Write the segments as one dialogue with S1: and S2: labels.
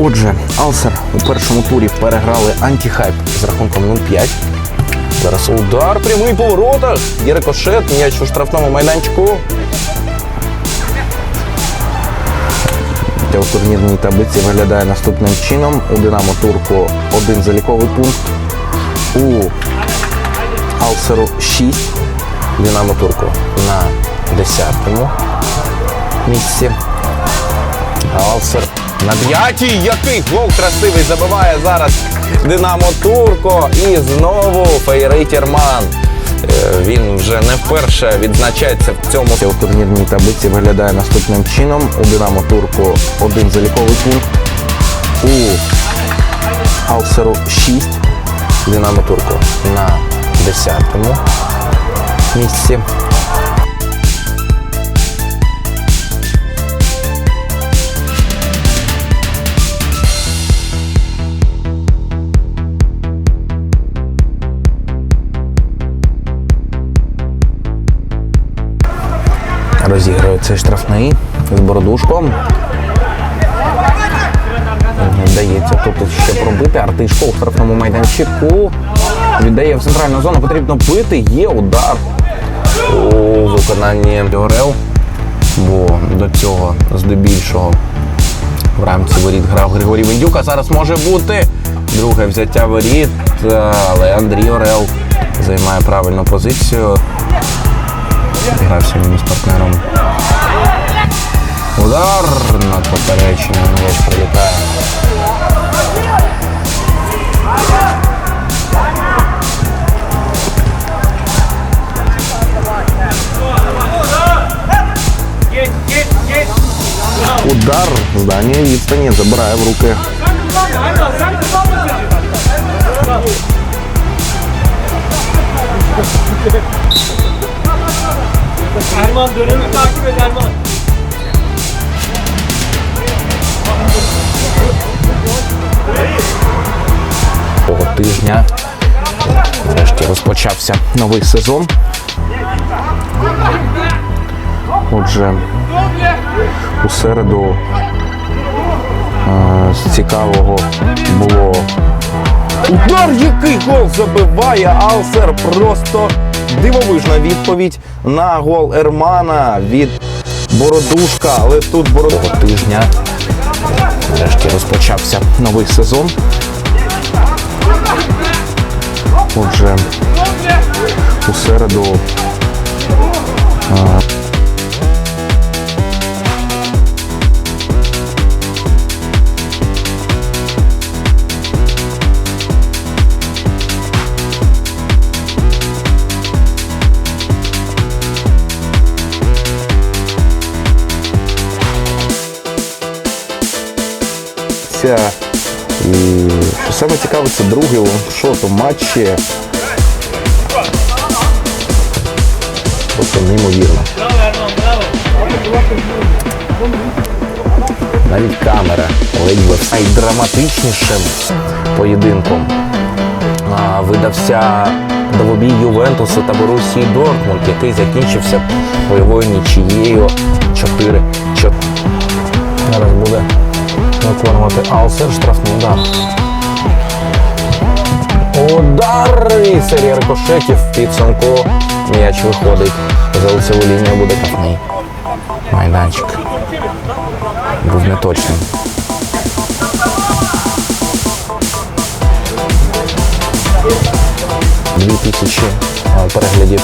S1: Отже, Алсер у першому турі переграли антихайп з рахунком 0-5. Зараз удар, прямий по воротах. Є рикошет, м'яч у штрафному майданчику. У турнірній таблиці виглядає наступним чином. У Динамо Турку один заліковий пункт. У Алсеру 6. Динамо Турку на 10-му місці. Алсер на п'ятій. Який гол красивий забиває зараз Динамо Турко. І знову фейрить Ерман. Е, Він вже не вперше відзначається в цьому. У турнірній таблиці виглядає наступним чином. У Динамо Турку один заліковий пункт. У Алсеру 6. Динамо Турку на 10-му місці. Розіграє цей штрафний з бородушком. Вдається тут ще пробити. Артишко у штрафному майданчику. Віддає в центральну зону. Потрібно бити. Є удар у виконанні Орел. Бо до цього здебільшого в рамці воріт грав Григорій Вендюк, а зараз може бути друге взяття воріт, е, але Андрій Орел займає правильну позицію. Грався він з партнером. Удар над поперечним м'яч прилітає. Удар з дальньої відстані забирає в руки.
S2: Erman dönemi takip et Erman.
S1: Того тижня врешті розпочався новий сезон. Отже, у середу е, з цікавого було удар, який гол забиває Алсер. Просто дивовижна відповідь на гол Ермана від Бородушка. Але тут Бородушка тижня нарешті розпочався новий сезон. Отже, у середу саме цікаве, це другий лонгшот у матчі. Просто неймовірно. Навіть камера ледь найдраматичнішим поєдинком а, видався двобій Ювентусу та Борусії Дортмунд, який закінчився бойовою нічією 4 4 Зараз буде виконувати Алсер штрафний удар. Удар і серія рикошетів в підсумку. М'яч виходить за лицеву лінію буде кафний майданчик був неточним. Дві тисячі е, переглядів,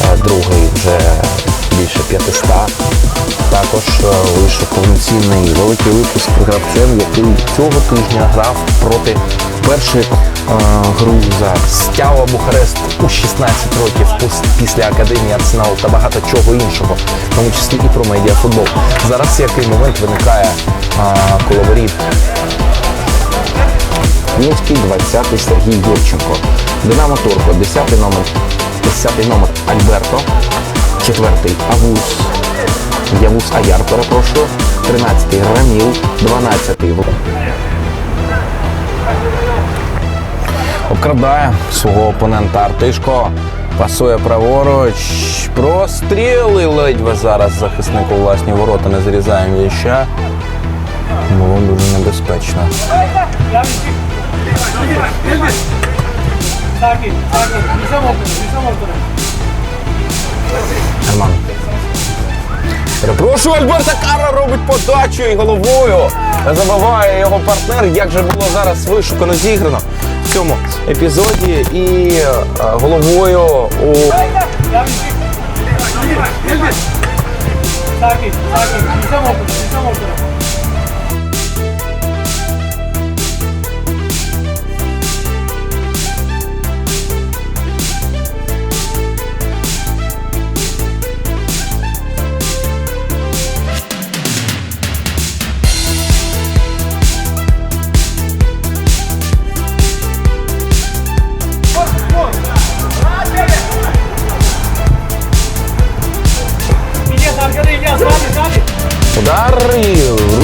S1: е, другий вже більше 500. Також е, вийшов повноцінний великий випуск гравцем, який цього тижня грав проти першої е, гру за Стява Бухарест у 16 років після академії Арсенал та багато чого іншого, в тому числі і про медіафутбол. Зараз який момент виникає е, коло воріт Мінський 20-й Сергій Юрченко. Динамо Турко, 10-й номер, 10-й номер Альберто, 4-й Авус, Явус Аяр, перепрошую, 13-й Раміл, 12-й Обкрадає свого опонента Артишко. Пасує праворуч. Простріли ледь зараз захисник у власні ворота не зрізає м'яча. Було дуже небезпечно. Герман. Перепрошую, Альберта Кара робить подачу і головою. Забиває його партнер. Як же було зараз вишукано зіграно цьому епізоді. І е, головою у
S2: Так, sakin.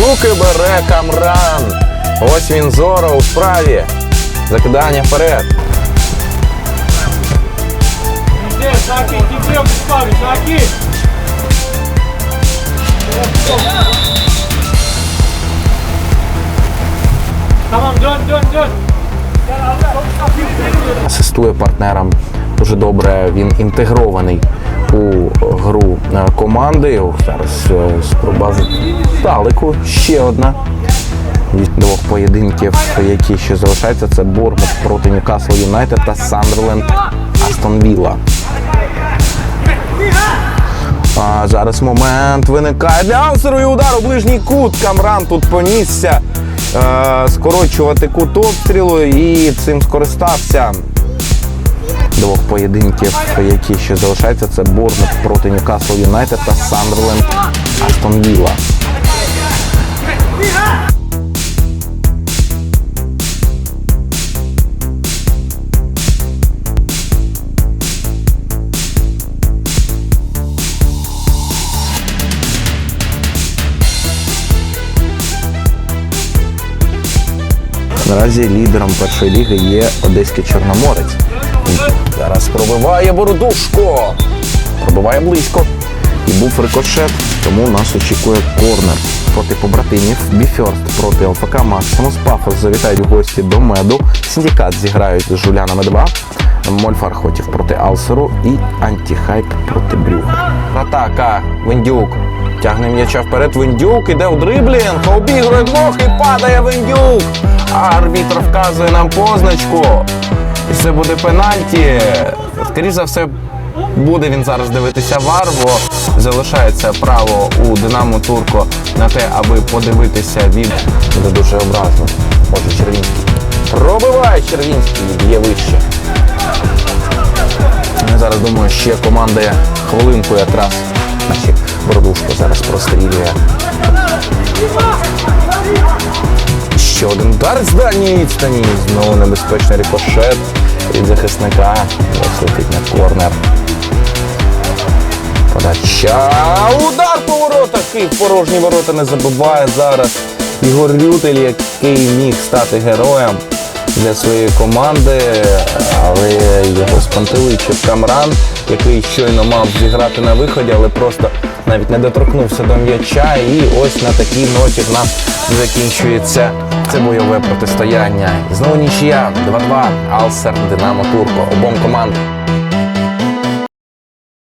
S1: Руки бере Камран. Ось він зоро у справі. Закидання вперед. Асистує партнерам дуже добре. Він інтегрований у гру е, команди. Ох, Зараз е, спроба далеку. Ще одна. Від двох поєдинків, які ще залишаються, це Бормут проти Ньюкасл Юнайтед та Сандерленд Астон Вілла. А зараз момент виникає для Ансеру і удар у ближній кут. Камран тут понісся е, скорочувати кут обстрілу і цим скористався. Двох поєдинків, які ще залишаються, це Борнмут проти Ньюкасл Юнайтед та Сандерленд Астон Вілла. Наразі лідером першої ліги є Одеський Чорноморець. Зараз пробиває Бородушко. Пробиває близько. І був рикошет, тому нас очікує корнер проти побратимів. Біферст проти ЛФК Максимус. Пафос завітають в гості до меду. Синдикат зіграють з Жулянами 2. Мольфар Хотів проти Алсеру і Антіхайп проти Брюха. Атака. Вендюк. Тягне м'яча вперед. Вендюк іде у дриблінг. Обігрує двох і падає Вендюк. Арбітр вказує нам позначку. Це буде пенальті. Скоріше за все, буде він зараз дивитися вар, бо залишається право у Динамо Турко на те, аби подивитися від. Буде дуже образно. Може Червінський. Пробиває Червінський, б'є вище. Я зараз думаю, ще команда хвилинку якраз. Наші Бородушко зараз прострілює. Ще один удар з дальньої відстані. Знову небезпечний рикошет від захисника. Летить на корнер. Подача. Удар по воротах. І порожні ворота не забуває зараз. Ігор Рютель, який міг стати героєм для своєї команди, але його спантеличив Камран, який щойно мав зіграти на виході, але просто навіть не доторкнувся до м'яча. І ось на такій ноті в нас закінчується це бойове протистояння. Знову нічия 2-2. Алсер, Динамо Турко. Обом командам